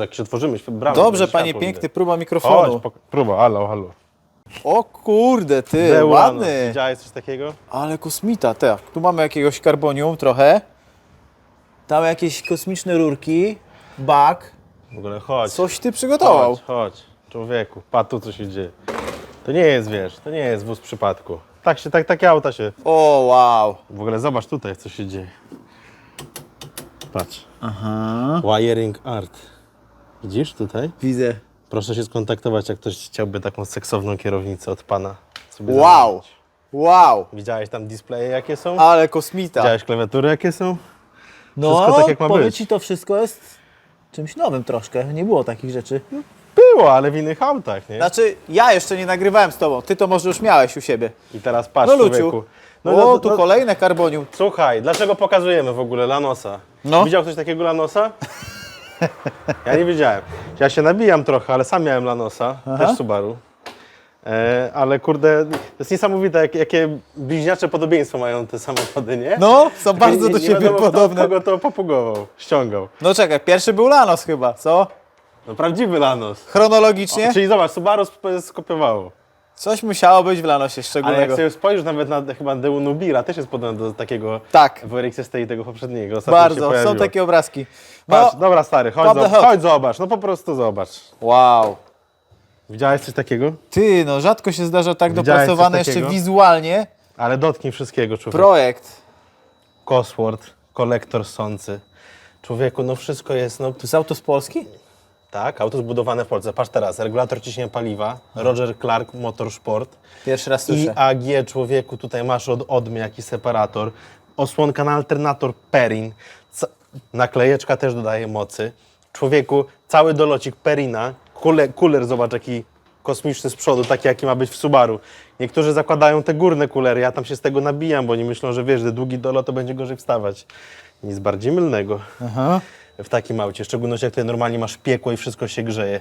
Jak się otworzymy, bramę. Dobrze, panie piękny, próba mikrofonu. Pok- próba, halo, halo. O kurde, ty, Deulano. ładny. Widziałeś coś takiego? Ale kosmita, tak. Tu mamy jakiegoś karbonium trochę. Tam jakieś kosmiczne rurki. Bak. W ogóle chodź. Coś ty przygotował. Chodź, chodź. Człowieku, patrz tu co się dzieje. To nie jest, wiesz, to nie jest wóz przypadku. Tak się, tak, takie auta się... O, wow. W ogóle zobacz tutaj, co się dzieje. Patrz. Aha. Wiring art. Widzisz tutaj? Widzę. Proszę się skontaktować, jak ktoś chciałby taką seksowną kierownicę od pana. sobie Wow. zamówić. Wow. Widziałeś tam displaye jakie są? Ale kosmita. Widziałeś klawiatury jakie są? No, Wszystko tak, jak ma powiem być. ci, to wszystko jest czymś nowym troszkę. Nie było takich rzeczy. Było, ale w innych autach, nie? Znaczy, ja jeszcze nie nagrywałem z tobą. Ty to może już miałeś u siebie. I teraz patrz, No, Luciu. człowieku. o, tu kolejne karbonium. Słuchaj, dlaczego pokazujemy w ogóle Lanosa? No. Widział ktoś takiego Lanosa? Ja nie wiedziałem. Ja się nabijam trochę, ale sam miałem Lanosa, Aha. też Subaru. E, ale kurde, to jest niesamowite, jak, jakie bliźniacze podobieństwo mają te samochody, nie? No, są bardzo nie- do nie siebie wiadomo, podobne. Kto, kogo to popugował, ściągał. No czekaj, pierwszy był Lanos chyba, co? No prawdziwy Lanos. Chronologicznie? Czyli zobacz, Subaru skopiowało. Coś musiało być w Lanosie Ale jak szczególnego. sobie spojrzysz nawet na chyba Deu Nubira, też jest podobny do takiego Tak, w RX STI tego poprzedniego. ostatnio się bardzo. Są takie obrazki. No, Patrz, dobra stary, chodź, Pop the zo- hood. chodź zobacz, no po prostu zobacz. wow. Widziałeś coś takiego? Ty, no rzadko się zdarza tak Widziałeś coś dopracowane jeszcze takiego? wizualnie Ale dotknij wszystkiego, człowieku. projekt. Cosworth, kolektor sący. Człowieku, no wszystko jest, no To jest auto z Polski? Tak, auto zbudowane w Polsce. Patrz teraz, regulator ciśnienia paliwa, Roger Clark Motorsport. Pierwszy raz słyszę. IAG, człowieku, tutaj masz od odmy jakiś separator. Osłonka na alternator Perin. Ca- naklejeczka też dodaje mocy. Człowieku, cały dolocik Perina. Kule, kuler, zobacz jaki kosmiczny z przodu, taki jaki ma być w Subaru. Niektórzy zakładają te górne kulery, ja tam się z tego nabijam, bo oni myślą, że wiesz, że długi dolot to będzie gorzej wstawać. Nic bardziej mylnego Aha. W takim aucie, w szczególności jak tutaj normalnie masz piekło i wszystko się grzeje.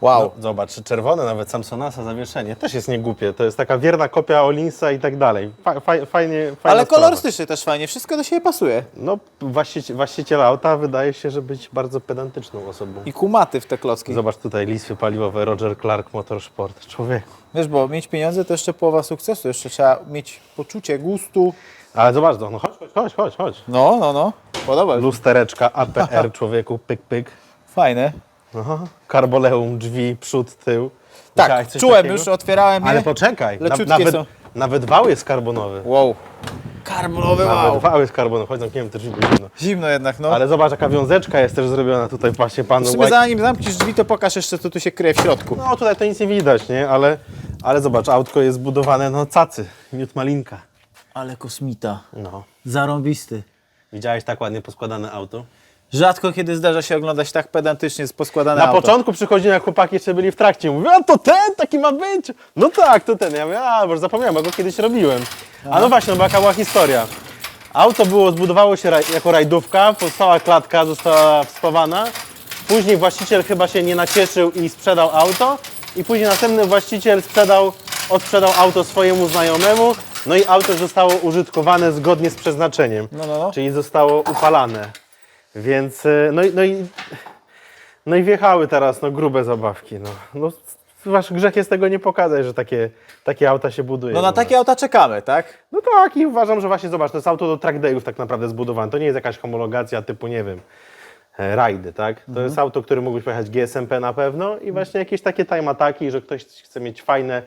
Wow. No, zobacz, czerwone nawet Samsonasa zawieszenie też jest niegłupie. To jest taka wierna kopia Olinsa i tak dalej. Fa, fa, fajnie, fajnie. Ale kolorystycznie też fajnie, wszystko do siebie pasuje. No, właściciel, właściciel auta wydaje się, że być bardzo pedantyczną osobą. I kumaty w te klocki. Zobacz tutaj listwy paliwowe Roger Clark Motorsport. Człowiek. Wiesz, bo mieć pieniądze to jeszcze połowa sukcesu. Jeszcze trzeba mieć poczucie gustu. Ale zobacz, no chodź, chodź, chodź, chodź, chodź. No, no, no. Podoba się. Lustereczka APR, człowieku, pyk, pyk. Fajne. Aha. Karboleum, drzwi, przód, tył. Tak, coś czułem takiego? już, otwierałem je. Ale poczekaj, na, Leciutkie nawet, są. nawet wał jest karbonowy. Wow. Karbonowy Nawet wow. wał jest karbonowy, chodź zamkniemy te drzwi. bo zimno. Zimno jednak, no. Ale zobacz, jaka wiązeczka jest też zrobiona tutaj właśnie panu. W sumie zanim zamkniesz drzwi, to pokaż jeszcze, co tu się kryje w środku. No tutaj to nic nie widać, nie? Ale, ale zobacz, autko jest zbudowane, no cacy, miód malinka. Ale kosmita. No. Zarąbisty. Widziałeś tak ładnie poskładane auto? Rzadko kiedy zdarza się oglądać tak pedantycznie poskładane Na auto. początku przychodziłem, jak chłopaki jeszcze byli w trakcie. Mówią, a to ten, taki ma być. No tak, to ten. Ja mówię, a, bo już zapomniałem, bo go kiedyś robiłem. A no właśnie, no bo jaka była historia. Auto było, zbudowało się raj, jako rajdówka, powstała klatka, została wspawana. Później właściciel chyba się nie nacieszył i sprzedał auto. I później następny właściciel sprzedał, odsprzedał auto swojemu znajomemu. No i auto zostało użytkowane zgodnie z przeznaczeniem. No, no, no. Czyli zostało upalane. Więc, y, no i, no i no i wjechały teraz no, grube zabawki. No. No, wasz grzech jest tego nie pokazać, że takie, takie auta się buduje. No na takie auta czekamy, tak? No tak i uważam, że właśnie zobacz, to jest auto do track dayów tak naprawdę zbudowane. To nie jest jakaś homologacja typu, nie wiem, e, rajdy, tak? To jest auto, które mógłbyś pojechać GSMP na pewno i właśnie jakieś takie time ataki, że ktoś chce mieć fajne,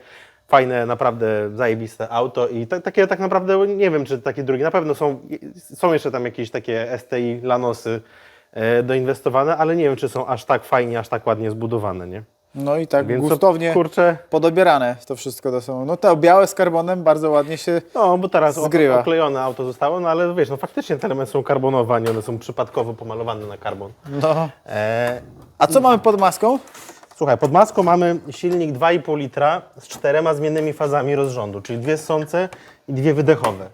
fajne, naprawdę zajebiste auto i ta, takie tak naprawdę, nie wiem czy takie drugie, na pewno są, są jeszcze tam jakieś takie STI, Lanosy e, doinwestowane, ale nie wiem czy są aż tak fajnie, aż tak ładnie zbudowane, nie? No i tak Więc to, gustownie kurczę, podobierane to wszystko to są. No to białe z karbonem bardzo ładnie się... No, bo teraz Zgrywa. oklejone auto zostało, no ale wiesz, no faktycznie te elementy są karbonowe, a nie one są przypadkowo pomalowane na karbon. No. E, A co mamy pod maską? Słuchaj, pod maską mamy silnik 2,5 litra z czterema zmiennymi fazami rozrządu, czyli dwie ssące i dwie wydechowe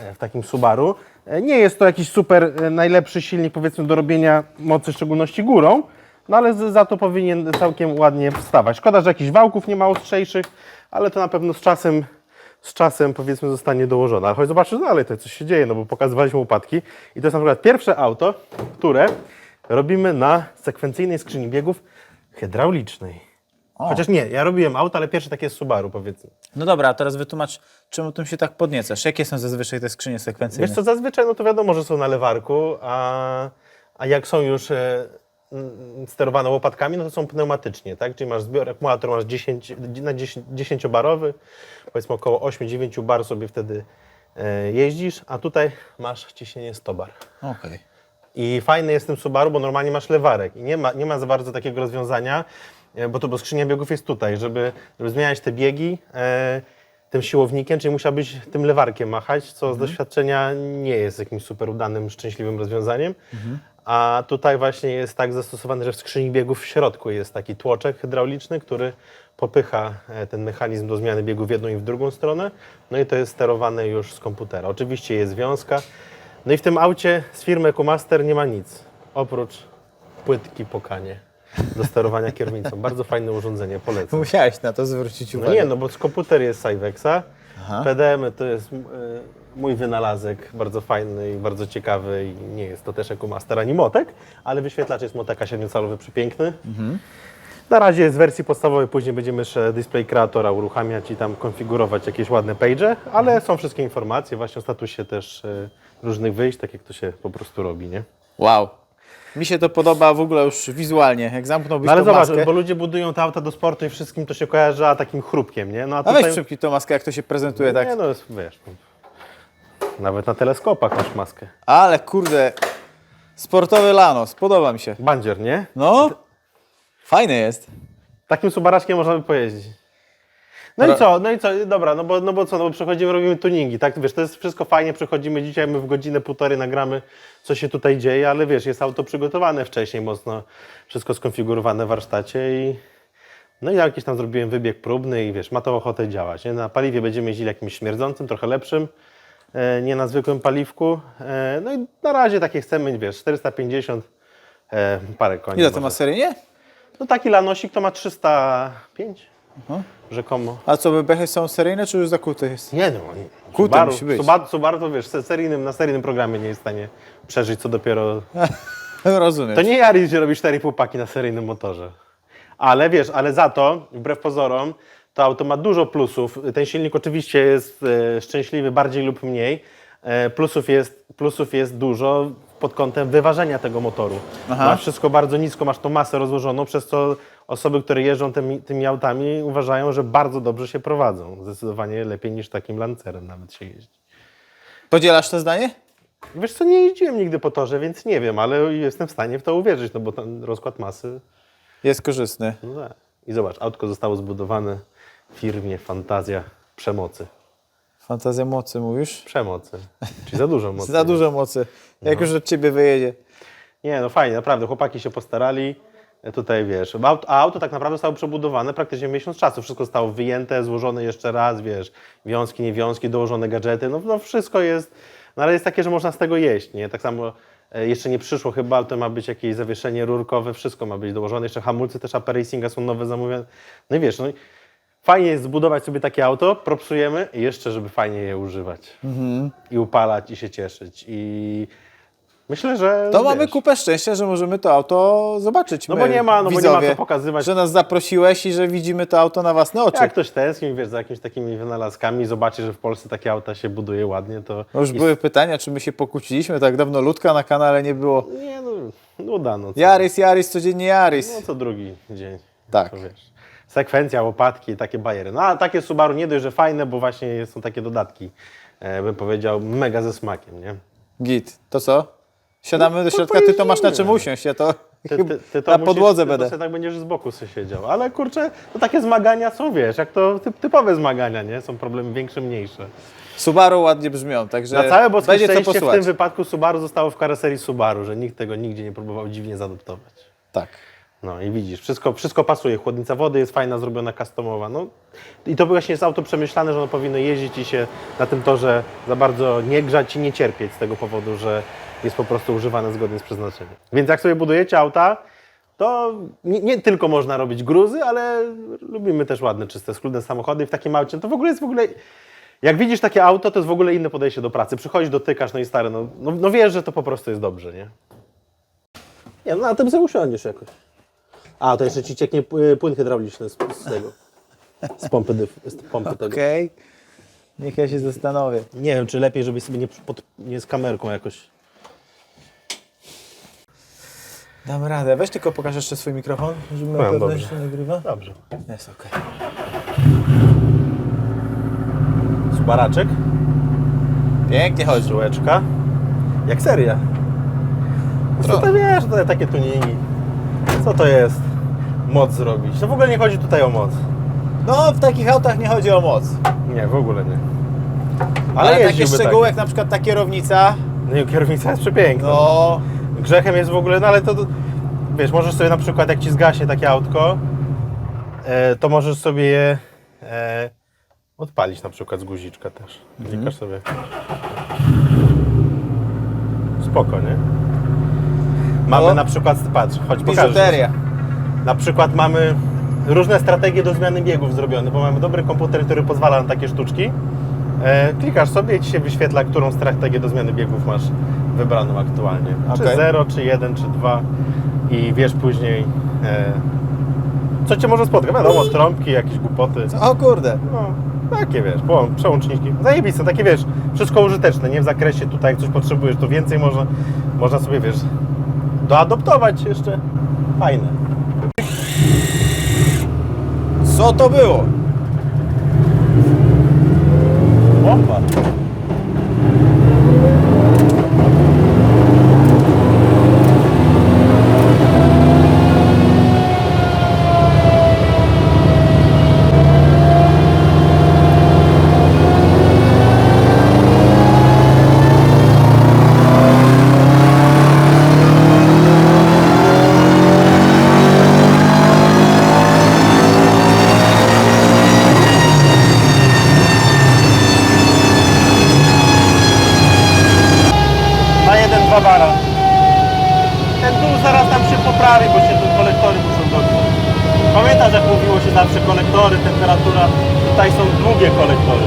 e, w takim Subaru. E, nie jest to jakiś super e, najlepszy silnik powiedzmy do robienia mocy, w szczególności górą, no ale za to powinien całkiem ładnie wstawać. Szkoda, że jakichś wałków nie ma ostrzejszych, ale to na pewno z czasem z czasem powiedzmy zostanie dołożone. Ale chodź zobaczysz dalej, to coś się dzieje, no bo pokazywaliśmy upadki i to jest na przykład pierwsze auto, które robimy na sekwencyjnej skrzyni biegów hydraulicznej. O. Chociaż nie, ja robiłem auto, ale pierwsze takie jest Subaru, powiedzmy. No dobra, a teraz wytłumacz, czemu tym się tak podniecasz? Jakie są zazwyczaj te skrzynie sekwencyjne? Wiesz co, zazwyczaj no to wiadomo, że są na lewarku, a, a jak są już e, mm, sterowane łopatkami, no to są pneumatycznie, tak? Czyli masz zbior, akumulator masz 10, na 10, 10-barowy, powiedzmy około 8-9 bar sobie wtedy e, jeździsz, a tutaj masz ciśnienie 100 bar. Okej. I fajne jest w tym Subaru, bo normalnie masz lewarek i nie ma, nie ma za bardzo takiego rozwiązania, e, bo to bo skrzynia biegów jest tutaj, żeby, żeby zmieniać te biegi e, tym siłownikiem, czyli musiałbyś tym lewarkiem machać, co z doświadczenia nie jest jakimś super udanym, szczęśliwym rozwiązaniem. A tutaj właśnie jest tak zastosowane, że w skrzyni biegów w środku jest taki tłoczek hydrauliczny, który popycha e, ten mechanizm do zmiany biegu w jedną i w drugą stronę. No i to jest sterowane już z komputera. Oczywiście jest wiązka. No i w tym aucie z firmy EcoMaster nie ma nic, oprócz płytki pokanie do sterowania kierownicą. Bardzo fajne urządzenie, polecam. Musiałeś na to zwrócić No uwagę. nie, no bo komputer jest Cyvexa, Aha. PDM to jest y, mój wynalazek, bardzo fajny i bardzo ciekawy i nie jest to też EcoMaster ani Motek, ale wyświetlacz jest Moteka 7-calowy, przepiękny. Na razie jest w wersji podstawowej, później będziemy jeszcze display kreatora uruchamiać i tam konfigurować jakieś ładne page, ale są wszystkie informacje właśnie o statusie też y, różnych wyjść, tak jak to się po prostu robi, nie? Wow. Mi się to podoba w ogóle już wizualnie. Jak zamknąłbyś No ale tą zobacz, maskę. bo ludzie budują te auta do sportu i wszystkim to się kojarzy a takim chrupkiem, nie? No a A tutaj... weź szybki tą maskę, jak to się prezentuje tak. Nie no, jest, wiesz, nawet na teleskopach masz maskę. Ale kurde, sportowy Lanos, podoba mi się. Bandzier, nie? No, fajny jest. Takim subaraszkiem można by pojeździć. No i co, no i co, dobra, no bo, no bo co, no bo przechodzimy, robimy tuningi, tak, wiesz, to jest wszystko fajnie, przechodzimy dzisiaj, my w godzinę, półtorej nagramy, co się tutaj dzieje, ale wiesz, jest auto przygotowane wcześniej mocno, wszystko skonfigurowane w warsztacie i no i ja jakiś tam zrobiłem wybieg próbny i wiesz, ma to ochotę działać, nie? Na paliwie będziemy jeździli jakimś śmierdzącym, trochę lepszym, e, nie na zwykłym paliwku, e, no i na razie takie chcemy, wiesz, 450, e, parę koni. Ile to może. ma seryjnie? No taki lanosik to ma 305 Mhm. Rzekomo. A co, bechy są seryjne, czy już zakute jest? Nie no, Kute Subaru, musi być. Subaru, Subaru to wiesz, se- seryjnym, na seryjnym programie nie jest w stanie przeżyć, co dopiero... Rozumiem. To nie Yaris, że robi 4,5 paki na seryjnym motorze. Ale wiesz, ale za to, wbrew pozorom, to auto ma dużo plusów. Ten silnik oczywiście jest e, szczęśliwy bardziej lub mniej. E, plusów, jest, plusów jest dużo pod kątem wyważenia tego motoru. Aha. Masz wszystko bardzo nisko, masz tą masę rozłożoną, przez co osoby, które jeżdżą tymi, tymi autami uważają, że bardzo dobrze się prowadzą. Zdecydowanie lepiej niż takim Lancerem nawet się jeździ. Podzielasz to zdanie? Wiesz co, nie jeździłem nigdy po torze, więc nie wiem, ale jestem w stanie w to uwierzyć, no bo ten rozkład masy Jest korzystny. no tak. I zobacz, autko zostało zbudowane w firmie Fantazja Przemocy. Fantazja mocy mówisz? Przemocy. Czyli za dużo mocy. Za dużo mocy. Jak już od ciebie wyjedzie. Nie, no fajnie, naprawdę. Chłopaki się postarali. Tutaj wiesz, auto, a auto tak naprawdę zostało przebudowane praktycznie w miesiąc czasu. Wszystko zostało wyjęte, złożone jeszcze raz, wiesz, wiązki, niewiązki, dołożone gadżety, no, no wszystko jest, no ale jest takie, że można z tego jeść, nie? Tak samo e, jeszcze nie przyszło chyba, ale to ma być jakieś zawieszenie rurkowe, wszystko ma być dołożone, jeszcze hamulce też AP Racinga są nowe zamówione. No i wiesz, no fajnie jest zbudować sobie takie auto, propsujemy i jeszcze, żeby fajnie je używać. I upalać i się cieszyć i myślę, że To wiesz, mamy kupę szczęścia, że możemy to auto zobaczyć. No my, bo nie ma- no bo nie ma widzowie, co pokazywać. Że nas zaprosiłeś i że widzimy to auto na własne oczy. Jak ktoś tęskni, wiesz, za jakimiś takimi wynalazkami, zobaczy, że w Polsce takie auta się buduje ładnie, to... No już i- były pytania, czy my się pokłóciliśmy. Tak dawno ludka na kanale nie było. Nie no, nuda, no co, Jarys, Jarys, codziennie Jarys. no co drugi dzień. Tak. To wiesz. Sekwencja, łopatki, takie bajery. No a takie Subaru nie dość, że fajne, bo właśnie są takie dodatki, e, bym powiedział, mega ze smakiem, nie? Git. To co? Siadamy No do środka, ty to masz na czym usiąść, ja to Ty, ty, ty to na musisz, podłodze ty będę. To tak będziesz z boku sobie siedział. Ale kurczę, to takie zmagania są, wiesz, jak to typ, typowe zmagania, nie? Są problemy większe, mniejsze. Subaru ładnie brzmią, także Na całe boskie będzie co szczęście w posłuchać. tym wypadku Subaru zostało w karoserii Subaru, że nikt tego nigdzie nie próbował dziwnie zaadoptować. Tak. No i widzisz, wszystko, wszystko pasuje. Chłodnica wody jest fajna, zrobiona customowa. No, I to właśnie jest auto przemyślane, że ono powinno jeździć i się na tym torze za bardzo nie grzać i nie cierpieć z tego powodu, że jest po prostu używane zgodnie z przeznaczeniem. Więc jak sobie budujecie auta, to nie, nie tylko można robić gruzy, ale lubimy też ładne, czyste, schludne samochody i w takim aucie to w ogóle jest w ogóle... Jak widzisz takie auto, to jest w ogóle inne podejście do pracy. Przychodzisz, dotykasz, no i stary, no, no, no wiesz, że to po prostu jest dobrze, nie? Nie, no na tym sobie usiądziesz jakoś. A, to jeszcze ci cieknie pły- płyn hydrauliczny z, z tego. Z pompy, dyf, z pompy tego. Okej. Niech ja się zastanowię. Nie wiem, czy lepiej, żebyś sobie nie, pod, nie z kamerką jakoś. Dam radę. Weź tylko pokaż jeszcze swój mikrofon, żeby miał Mam, pewność, dobrze. że nagrywa. Dobrze. Jest okej. Subaraczek, Pięknie chodzi. żyłeczka. Jak seria. Co to wiesz, to takie tuningi. Co to jest? Moc zrobić. To w ogóle nie chodzi tutaj o moc. No, w takich autach nie chodzi o moc. Nie, w ogóle nie. Ale, takie jeździłby szczegóły, tak. jak na przykład ta kierownica, Nie, kierownica jest przepiękna. no... Grzechem jest w ogóle, no ale to, to wiesz, możesz sobie na przykład, jak ci zgaśnie takie autko, e, to możesz sobie je e, odpalić na przykład z guziczka też. Klikasz sobie. Spoko, nie? Mamy No. na przykład, patrz, chodź pokażę. Biżuteria. Na przykład mamy różne strategie do zmiany biegów zrobione, bo mamy dobry komputer, który pozwala na takie sztuczki. E, klikasz sobie i ci się wyświetla, którą strategię do zmiany biegów masz wybraną aktualnie. Czy Okej. 0, czy 1, czy 2 i wiesz później, e, co cię może spotkać. Wiadomo, trąbki, jakieś głupoty. O kurde. No, takie wiesz, przełączniki. Zajebiste, takie wiesz, wszystko użyteczne, nie w zakresie tutaj, jak coś potrzebujesz, to więcej można, można sobie, wiesz, doadoptować jeszcze. Fajne. Co to było? Bomba. Kolektory, temperatura. Tutaj są długie kolektory.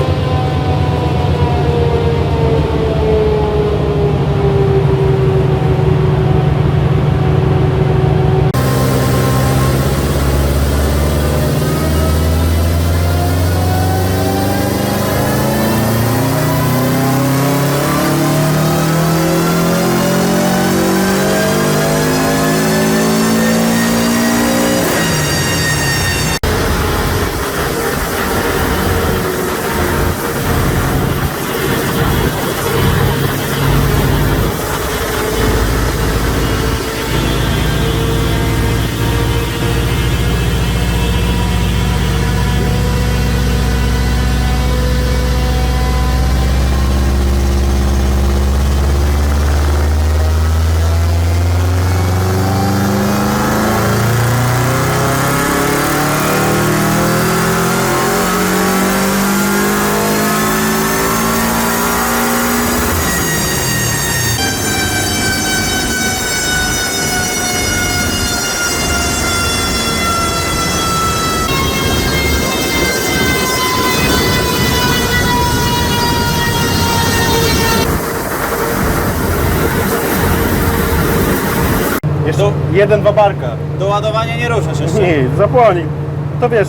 Jeszcze jeden, dwa barka. Do ładowania nie ruszasz jeszcze. Nie, zapłonik. To wiesz,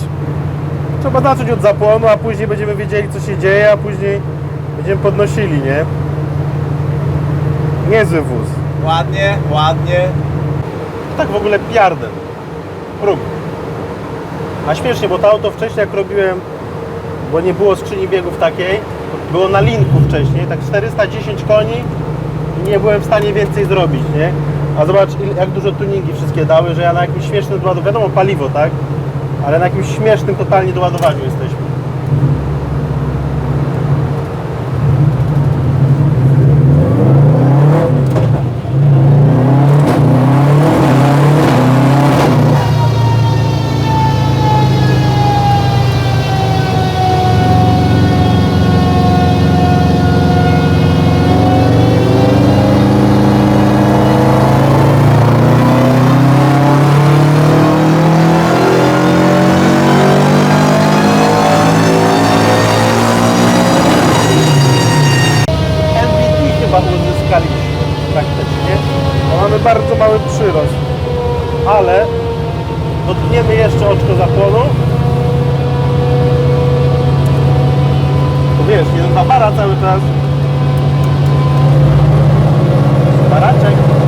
trzeba zacząć od zapłonu, a później będziemy wiedzieli co się dzieje, a później będziemy podnosili, nie? Niezły wóz. Ładnie, ładnie. Tak w ogóle piardem. Próg. A śmiesznie, bo to auto wcześniej jak robiłem, bo nie było skrzyni biegów takiej, było na linku wcześniej, tak 410 koni i nie byłem w stanie więcej zrobić, nie? A zobacz jak dużo tuningi wszystkie dały, że ja na jakimś śmiesznym doładowaniu, wiadomo paliwo, tak? Ale na jakimś śmiesznym totalnie doładowaniu jesteśmy. chyba uzyskaliśmy praktycznie. No mamy bardzo mały przyrost, ale dotkniemy jeszcze oczko zapłonu. To wiesz, jeden ta bara cały czas. Baraczek.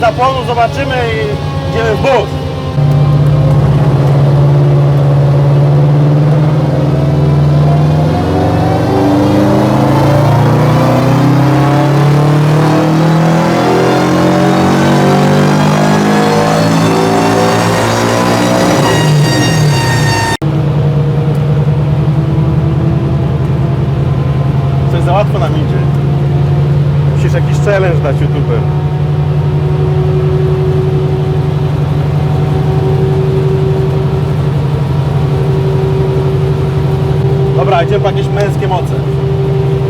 Zapłonu, zobaczymy i idziemy w bus. Coś za łatwo nam idzie. Musisz jakiś challenge dać youtuber. Dobra, idziemy po jakieś męskie moce.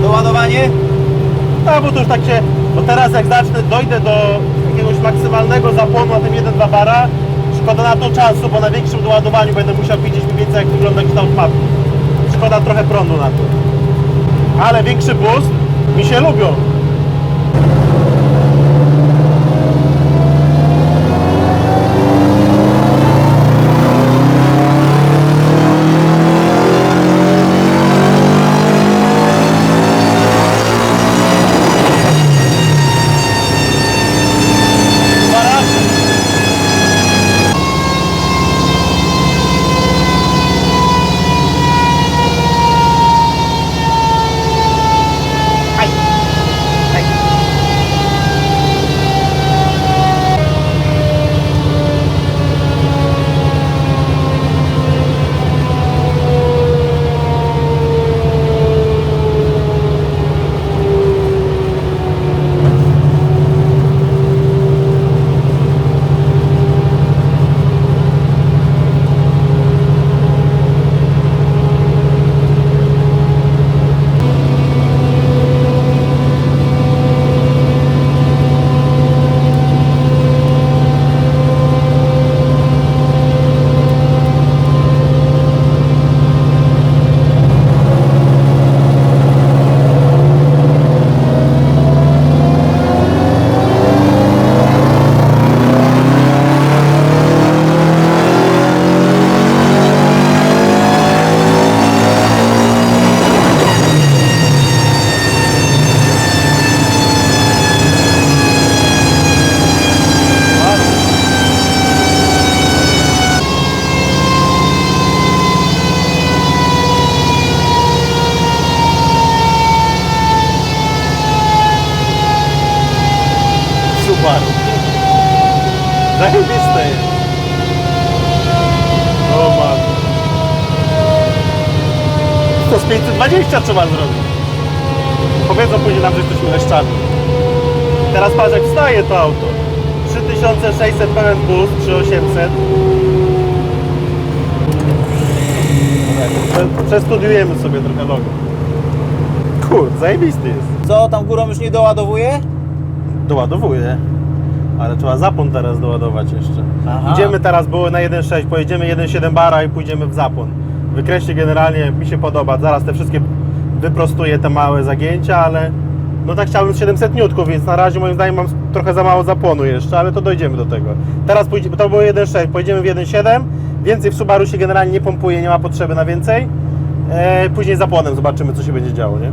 Doładowanie? A, bo to już tak się... Bo teraz jak zacznę, dojdę do jakiegoś maksymalnego zapłonu na tym 1-2 bara, szkoda na to czasu, bo na większym doładowaniu będę musiał widzieć mniej więcej jak wygląda kształt mapy. Szkoda trochę prądu na to. Ale większy boost mi się lubią. 3600 pełen boost, 3800. Prze- Przestudiujemy sobie trochę logo. Kurde, zajebisty jest. Co, tam górą już nie doładowuje? Doładowuje. Ale trzeba zapłon teraz doładować jeszcze. Aha. Idziemy teraz, było na 1.6, pojedziemy 1.7 bara i pójdziemy w zapłon. Wykreście generalnie mi się podoba. Zaraz te wszystkie wyprostuję te małe zagięcia, ale no tak chciałbym z 700 niutków, więc na razie moim zdaniem mam trochę za mało zapłonu jeszcze, ale to dojdziemy do tego. Teraz pójdziemy, to było 1.6, pojedziemy w 1.7, więcej w Subaru się generalnie nie pompuje, nie ma potrzeby na więcej. E, później zapłonem zobaczymy, co się będzie działo, nie?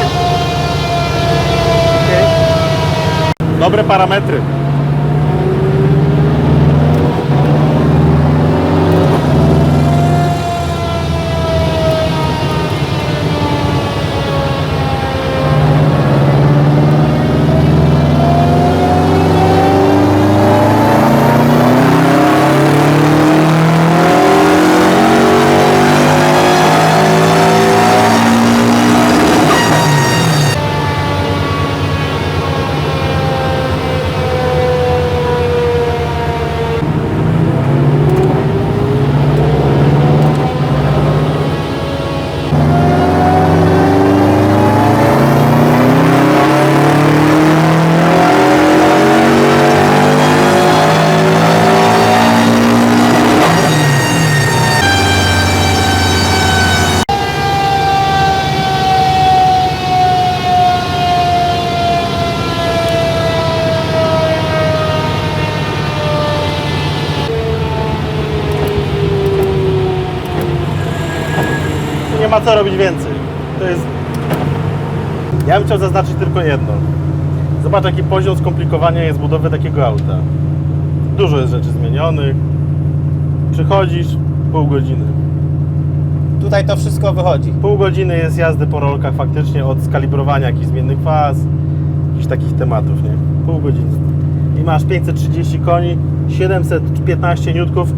Jeszcze? Okej. Dobre parametry. Ma co robić więcej. To jest... Ja bym chciał zaznaczyć tylko jedno. Zobacz jaki poziom skomplikowania jest budowy takiego auta. Dużo jest rzeczy zmienionych. Przychodzisz, pół godziny. Tutaj to wszystko wychodzi. Pół godziny jest jazdy po rolkach faktycznie od skalibrowania jakichś zmiennych faz, jakichś takich tematów, nie? Pół godziny. I masz 530 koni, 715 niutków,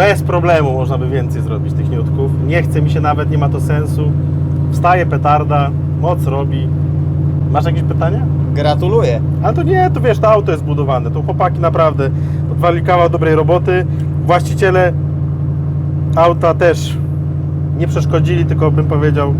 bez problemu można by więcej zrobić tych niutków. Nie chce mi się nawet, nie ma to sensu. Wstaje petarda, moc robi. Masz jakieś pytania? Gratuluję. A to nie, to wiesz, to auto jest budowane. To chłopaki naprawdę odwali kawał dobrej roboty. Właściciele auta też nie przeszkodzili, tylko bym powiedział,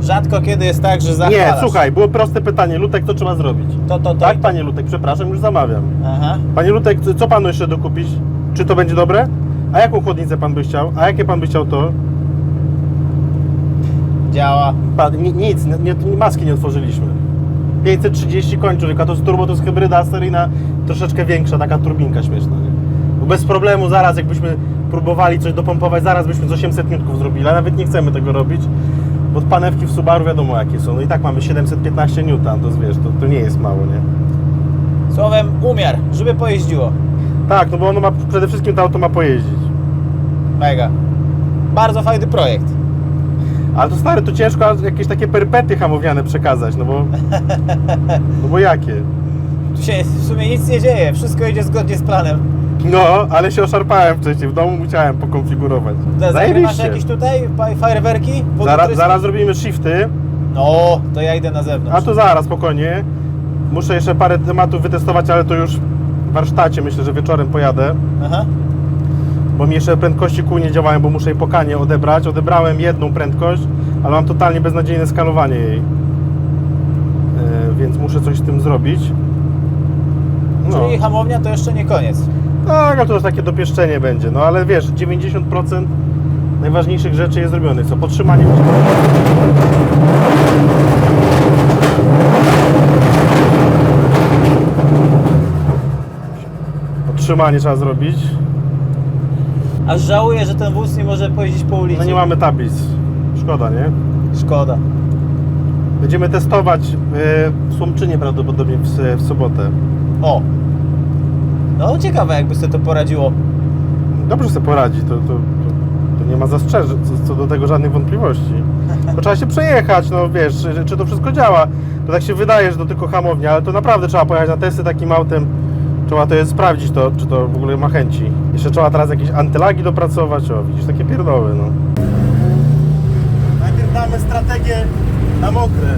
Rzadko kiedy jest tak, że nie, zachwalasz. słuchaj, było proste pytanie. Lutek, co trzeba zrobić? To, to, to. Tak, to. panie Lutek, przepraszam, już zamawiam. Aha. Panie Lutek, co panu jeszcze dokupić? Czy to będzie dobre? A jaką chłodnicę pan by chciał? A jakie pan by chciał to? Działa. Pan, ni- nic, nie, nie, maski nie otworzyliśmy. 530 koń człowieka, to jest turbo, to jest hybryda seryjna, troszeczkę większa, taka turbinka śmieszna, nie? Bo bez problemu zaraz, jakbyśmy próbowali coś dopompować, zaraz byśmy z 800 niutków zrobili, ale nawet nie chcemy tego robić, bo panewki w Subaru wiadomo jakie są, no i tak mamy 715 newton, to jest, wiesz, to, to nie jest mało, nie? Słowem umiar, żeby pojeździło. Tak, no bo ono ma, przede wszystkim to auto ma pojeździć. Mega. Bardzo fajny projekt. Ale to stary, to ciężko jakieś takie perpety hamowiane przekazać, no bo... No bo jakie? Tu się w sumie nic nie dzieje, wszystko idzie zgodnie z planem. No, ale się oszarpałem wcześniej, w domu musiałem pokonfigurować. Masz Zajebiście. jakieś tutaj fa- fajerwerki? Zaraz, zaraz zrobimy shifty, No, to ja idę na zewnątrz. a to zaraz, spokojnie. Muszę jeszcze parę tematów wytestować, ale to już w warsztacie, myślę, że wieczorem pojadę. Aha bo mi jeszcze prędkości kół nie działają, bo muszę jej pokanie odebrać. Odebrałem jedną prędkość, ale mam totalnie beznadziejne skalowanie jej. E, więc muszę coś z tym zrobić. No. Czyli hamownia to jeszcze nie koniec. Tak, ale to już takie dopieszczenie będzie. No ale wiesz, 90% najważniejszych rzeczy jest zrobionych. Co podtrzymanie Podtrzymanie trzeba zrobić. Aż żałuję, że ten wóz nie może pojeździć po ulicy. No nie mamy tablic. Szkoda, nie? Szkoda. Będziemy testować yy, w Słomczynie prawdopodobnie w, w sobotę. O! No ciekawe, jakby sobie to poradziło. Dobrze sobie poradzi, to, to, to, to nie ma zastrzeżeń, co, co do tego żadnych wątpliwości. To trzeba się przejechać, no wiesz, czy, czy to wszystko działa. To tak się wydaje, że to tylko hamownia, ale to naprawdę trzeba pojechać na testy takim autem. Trzeba to jest sprawdzić, to, czy to w ogóle ma chęci. Jeszcze trzeba teraz jakieś antylagi dopracować, o widzisz, takie pierdoły, no. Najpierw damy strategię na mokre.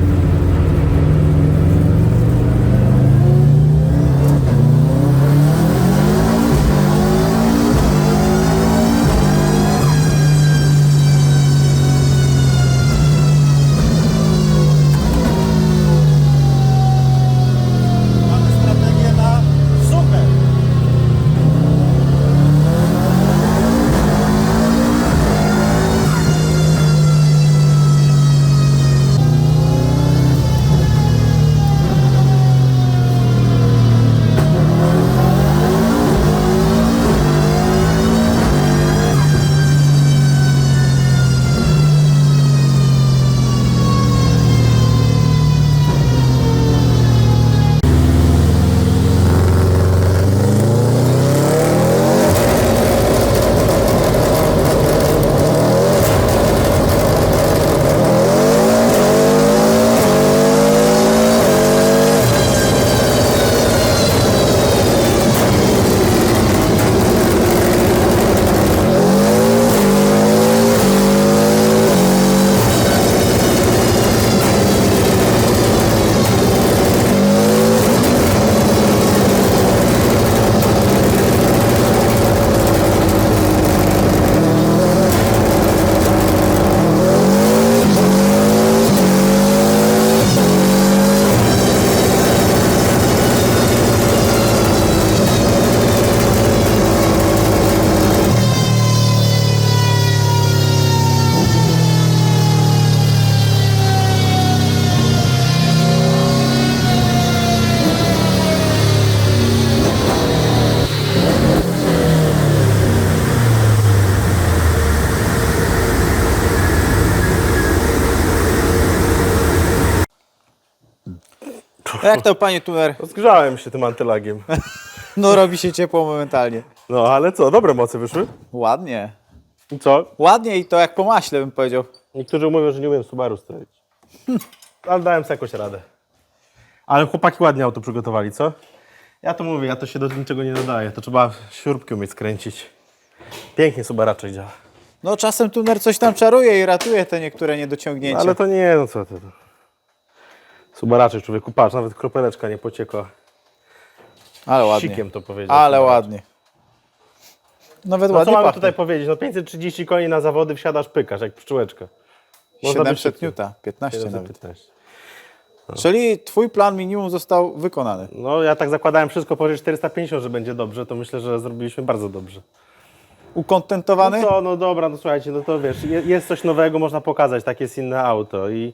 Jak to panie tuner? Zgrzałem się tym antylagiem. No robi się ciepło momentalnie. No ale co, dobre moce wyszły? Ładnie. I co? Ładnie i to jak po maśle bym powiedział. Niektórzy mówią, że nie umiem Subaru stroić. Ale dałem sobie jakoś radę. Ale chłopaki ładnie auto przygotowali, co? Ja to mówię, ja to się do niczego nie dodaję. To trzeba śrubki umieć skręcić. Pięknie Subaraczek działa. No czasem tuner coś tam czaruje i ratuje te niektóre No, niedociągnięcia. ale to nie, no co ty. Subaraczek człowieku, patrz, nawet kropeleczka nie pociekła. ale ładnie. Sikiem to powiedział. Ale ładnie. Nawet No co ładnie mamy pachnie. tutaj powiedzieć? No 530 koni na zawody wsiadasz, pykasz, jak pszczółeczka. Można być 700 szybkim. Newta, 15 nawet. 715. Czyli twój plan minimum został wykonany. No ja tak zakładałem wszystko powyżej 450, że będzie dobrze, to myślę, że zrobiliśmy bardzo dobrze. Ukontentowany? No co, no dobra, no słuchajcie, no to wiesz, je- jest coś nowego, można pokazać, tak jest inne auto i,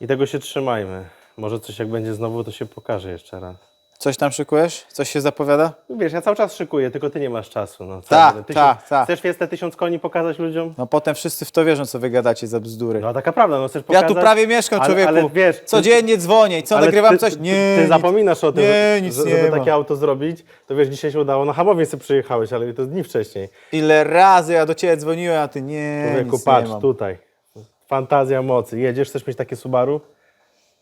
i tego się trzymajmy. Może coś jak będzie znowu, to się pokaże jeszcze raz. Coś tam szykujesz? Coś się zapowiada? No Wiesz, ja cały czas szykuję, tylko ty nie masz czasu. No, Tak, tak, Tysiąc- tak. Chcesz fiestę tysiąc koni pokazać ludziom? No potem wszyscy w to wierzą, co wy gadacie za bzdury. No taka prawda, no chcesz ja pokazać... tu prawie mieszkam, ale- człowieku. Ale wiesz... ty- Codziennie dzwonię i co, ale nagrywam ty, coś? ty- Nie, Ty nic. zapominasz o tym, Nie, nic że, nie żeby ma. takie auto zrobić, to wiesz, dzisiaj się udało, na Hamowie sobie przyjechałeś, ale to dni wcześniej. Ile razy ja do ciebie dzwoniłem, a ty nie, Człowieku, nic patrz, nie mam. tutaj. Fantazja mocy. Jedziesz, chcesz mieć takie Subaru?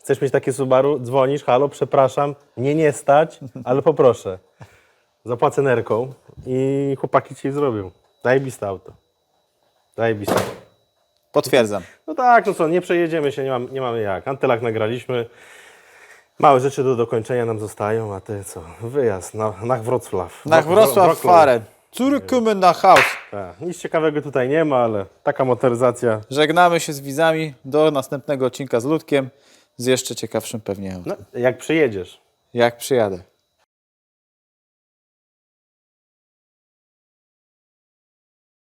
Chcesz mieć takie Subaru? Dzwonisz, halo, przepraszam, nie nie stać, ale poproszę. Zapłacę nerką i chłopaki ci zrobią. Zajebiste auto. Zajebiste. Potwierdzam. No tak, no co, nie przejedziemy się, nie, mam, nie mamy jak. Antylak nagraliśmy. Małe rzeczy do dokończenia nam zostają, a ty co? Wyjazd na, na Wrocław. Na Wro- Wrocław. Faren. Zurückkommen nach Haus. Tak, nic ciekawego tutaj nie ma, ale taka motoryzacja. Żegnamy się z widzami do następnego odcinka z Ludkiem z jeszcze ciekawszym pewnie. No, jak przyjedziesz. Jak przyjadę.